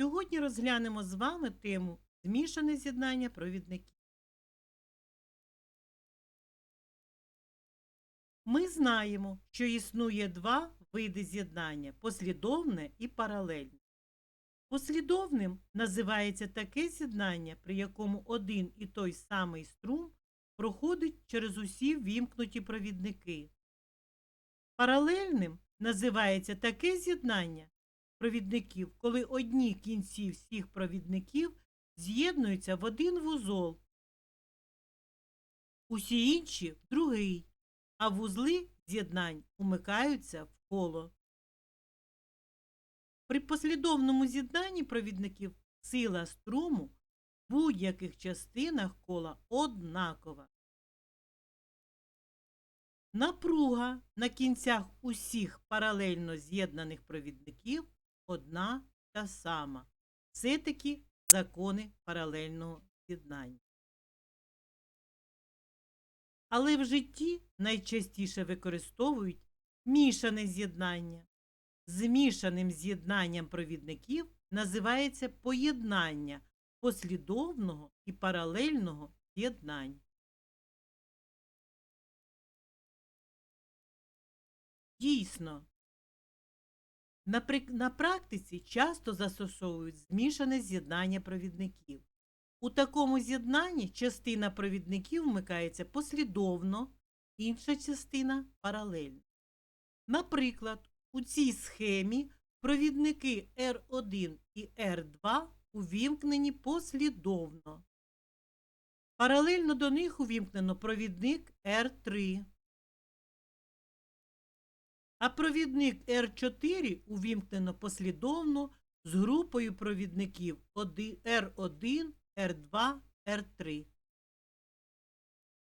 Сьогодні розглянемо з вами тему змішане з'єднання провідників. Ми знаємо, що існує два види з'єднання послідовне і паралельне. Послідовним називається таке з'єднання, при якому один і той самий струм проходить через усі вімкнуті провідники. Паралельним називається таке з'єднання провідників, коли одні кінці всіх провідників з'єднуються в один вузол, усі інші в другий, а вузли з'єднань умикаються в коло. При послідовному з'єднанні провідників сила струму в будь-яких частинах кола однакова. Напруга на кінцях усіх паралельно з'єднаних провідників одна та сама. Це такі закони паралельного з'єднання. Але в житті найчастіше використовують мішане з'єднання. Змішаним з'єднанням провідників називається поєднання послідовного і паралельного з'єднань. Дійсно, на практиці часто застосовують змішане з'єднання провідників. У такому з'єднанні частина провідників вмикається послідовно, інша частина паралельно. Наприклад, у цій схемі провідники R1 і R2 увімкнені послідовно. Паралельно до них увімкнено провідник R3. А провідник R4 увімкнено послідовно з групою провідників R1, R2, R3.